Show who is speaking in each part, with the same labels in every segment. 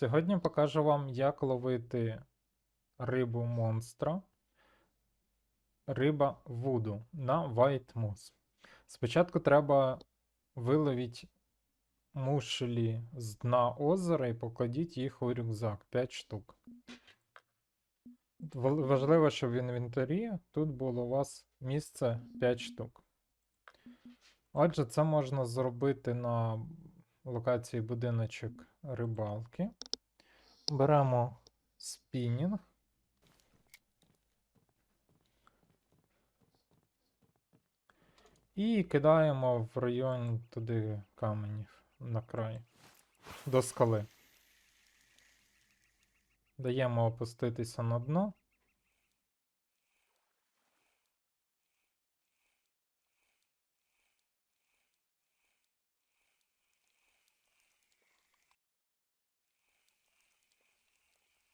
Speaker 1: Сьогодні покажу вам, як ловити рибу монстра, риба вуду на White Moose. Спочатку треба виловити мушлі з дна озера і покладіть їх у рюкзак 5 штук. Важливо, щоб в інвентарі тут було у вас місце 5 штук. Отже, це можна зробити на локації будиночок рибалки. Беремо спінінг. І кидаємо в район туди каменів на край. До скали. Даємо опуститися на дно.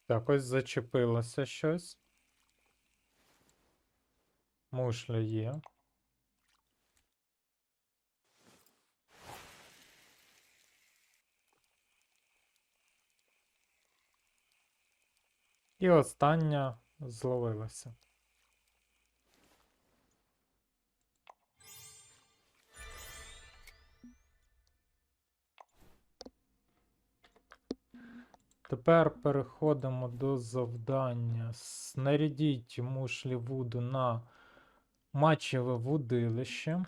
Speaker 1: Так, ось зачепилося щось. Мушля є. І остання зловилася. Тепер переходимо до завдання. Снарядіть мушлі вуду на матчеве вудилище.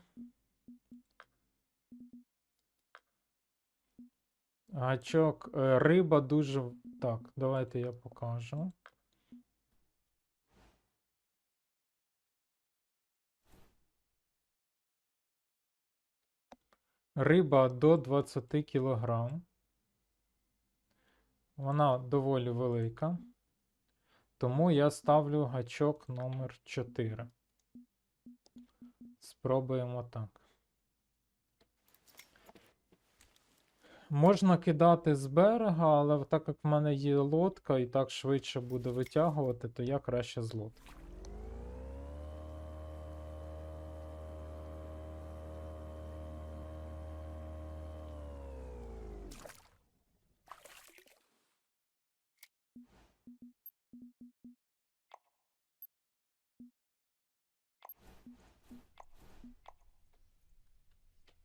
Speaker 1: Гачок, е, риба дуже. Так, давайте я покажу. Риба до 20 кг. Вона доволі велика. Тому я ставлю гачок номер 4. Спробуємо так. Можна кидати з берега, але так як в мене є лодка і так швидше буде витягувати, то я краще з лодки.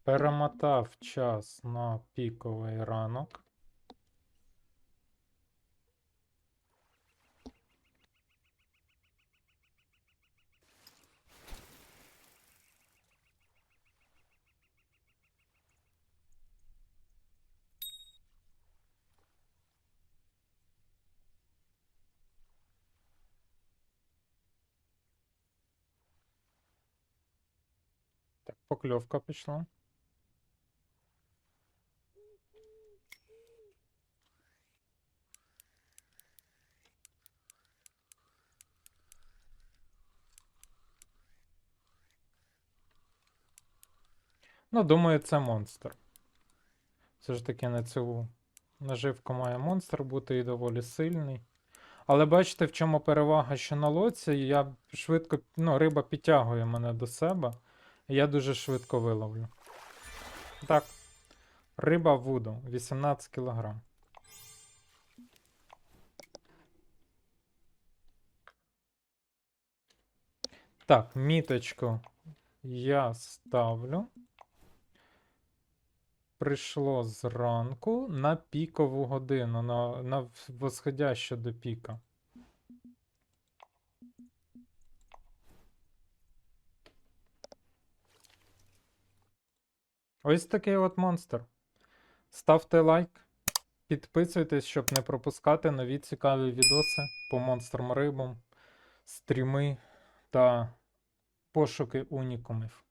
Speaker 1: Перемотав час на піковий ранок. Так, покльовка пішла. Ну, думаю, це монстр. Все ж таки на цю наживку має монстр бути і доволі сильний. Але бачите, в чому перевага, що на лоці я швидко, ну, риба підтягує мене до себе, і я дуже швидко виловлю. Так, риба вуду 18 кг. Так, міточку я ставлю. Прийшло зранку на пікову годину, на, на восходящу до піка. Ось такий от монстр. Ставте лайк, підписуйтесь, щоб не пропускати нові цікаві відоси по монстрам рибам, стріми та пошуки унікумів.